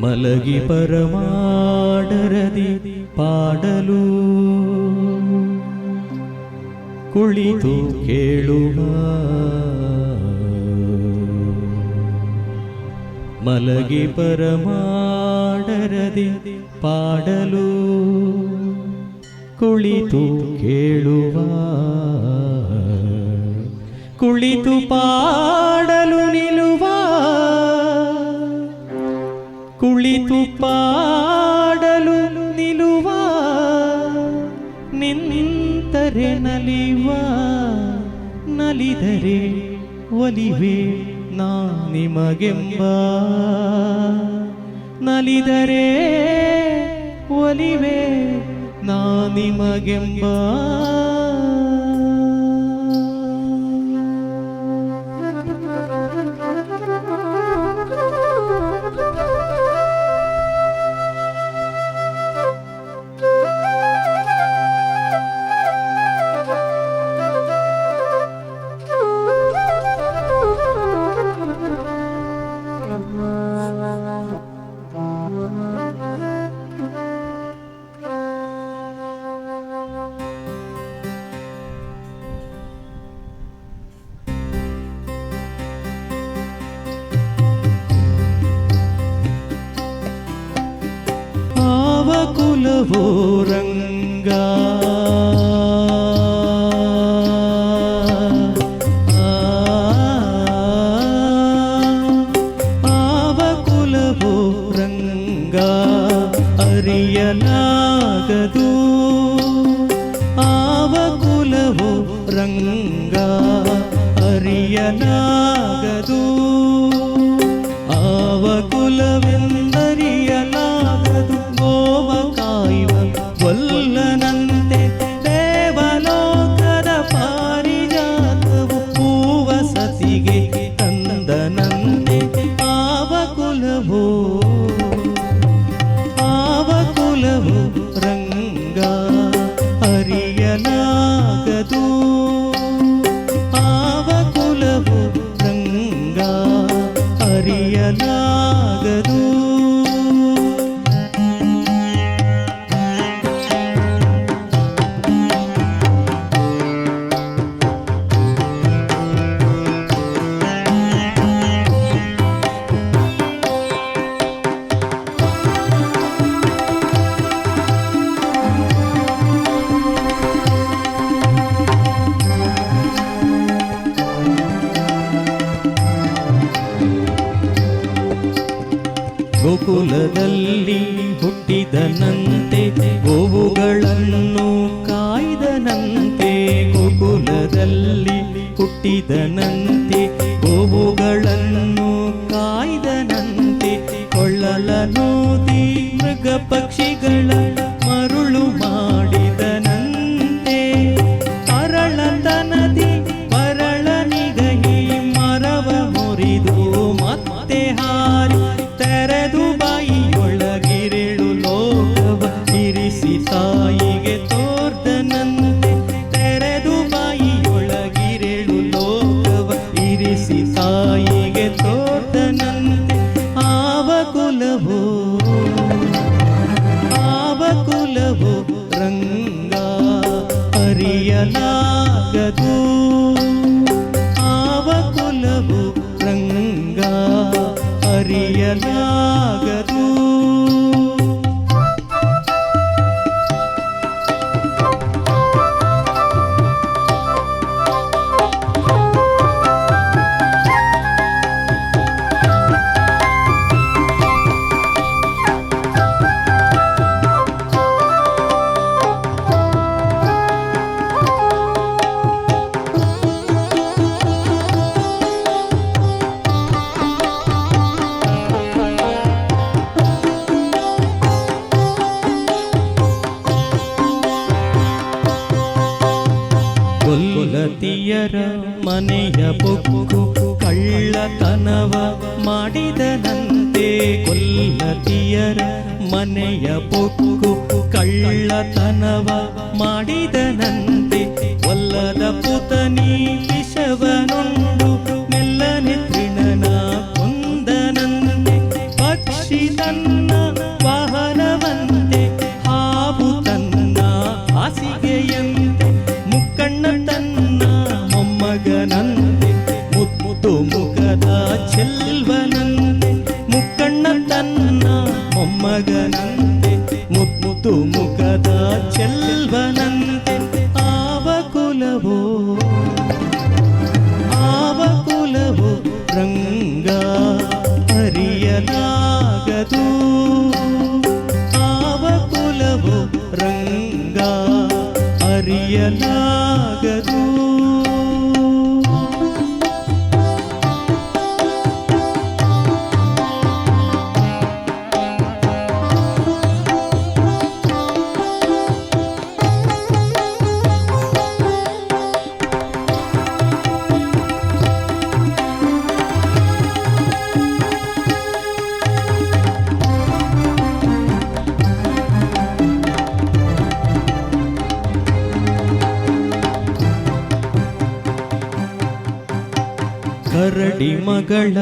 ಮಲಗಿ ಪರಮಾಡರದಿ ಪಾಡಲು. ಕುಳಿತು ಕೇಳುವ. ಮಲಗಿ ಪರಮಾಡರದಿ ಪಾಡಲು. ಕುಳಿತು ಕೇಳುವ. ಕುಳಿತು ಪಾಡಲು ನಿಲ್ಲುವ ಕುಳಿತು ಪಾಡಲು ನಿಲುವ ನಿಂತರೆ ನಲಿವ ನಲಿದರೆ ಒಲಿವೆ ನಾ ನಿಮಗೆಂಬ. ನಲಿದರೆ ಒಲಿವೆ ನಾ ನಿಮಗೆಂಬ. పావకులవోరంగా పావకులవోరంగా అరియలాగదు. ఆవకులవో రంగా అరియలాగదు. ఆవకులవెందరియలా ಗೋಕುಲದಲ್ಲಿ ಹುಟ್ಟಿದನಂತೆ ಗೋವುಗಳನ್ನು ಕಾಯ್ದನಂತೆ ಗೋಕುಲದಲ್ಲಿ ಹುಟ್ಟಿದನಂತೆ ಗೋವುಗಳನ್ನು ಕಾಯ್ದನಂತೆ ಕೊಳ್ಳಲನೂದಿ ಮೃಗ ಪಕ್ಷಿಗಳ ప్రభు రంగా అరియలాగదు ఆవకులవు రంగా అరియలాగదు ಗೊಲ್ಲತಿಯರ ಮನೆಯ ಬೊಕ್ಕು ಕಳ್ಳತನವ ಮಾಡಿದನಂತೆ ಕೊಲ್ಲತಿಯರ ಮನೆಯ ಬೊಕ್ಕು ಕಳ್ಳತನವ ಮಾಡಿದನಂತೆ ಒಲ್ಲದ ಪುತನಿ ವಿಷವನುಂಡು నంది ఆవకులవో ఆవకులవో రంగ అరియలాగదు ఆవకులవో రంగ అరియలాగదు ಕರಡಿ ಮಗಳ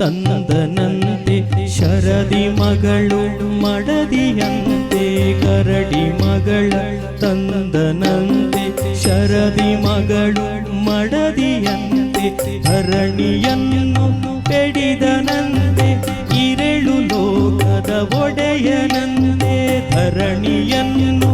ತಂದನಂತೆ ಶರದಿ ಮಗಳು ಮಡದಿಯಂತೆ, ಕರಡಿ ಮಗಳ ತಂದನಂತೆ, ಶರದಿ ಮಗಳು ಮಡದಿಯಂತೆ, ಧರಣಿಯನ್ನು ಪೆಡಿದನಂತೆ, ಇರೆಳು ಲೋಕದ ಒಡೆಯನಂತೆ, ಧರಣಿಯನ್ನು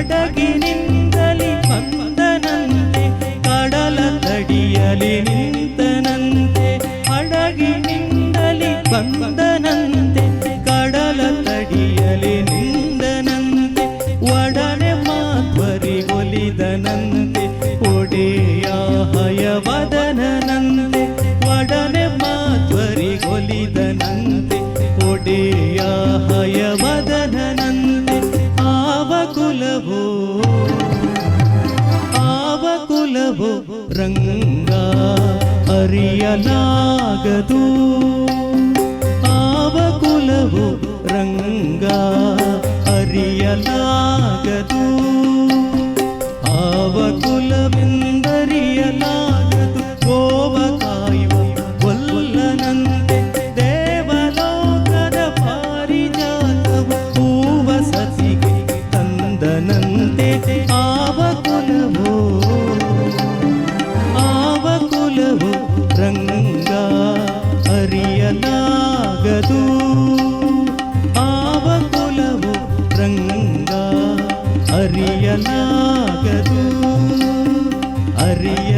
ಹಡಗಿನಿಂದಲಿ ಬಂದನಂತೆ ಕಡಲ ತಡಿಯಲಿ ನಿಂತನಂತೆ ಹಡಗಿನಿಂದಲಿ ಬಂದನಂತೆ ಕಡಲ ತಡಿಯಲಿ ఆవకులవు ఆవకులవు రంగా అరియలాగదు ఆవకులవు రంగా అరియలాగదు ఆవకుల ರಂಗ ಅರಿಯಲಾಗದು ಅರಿಯ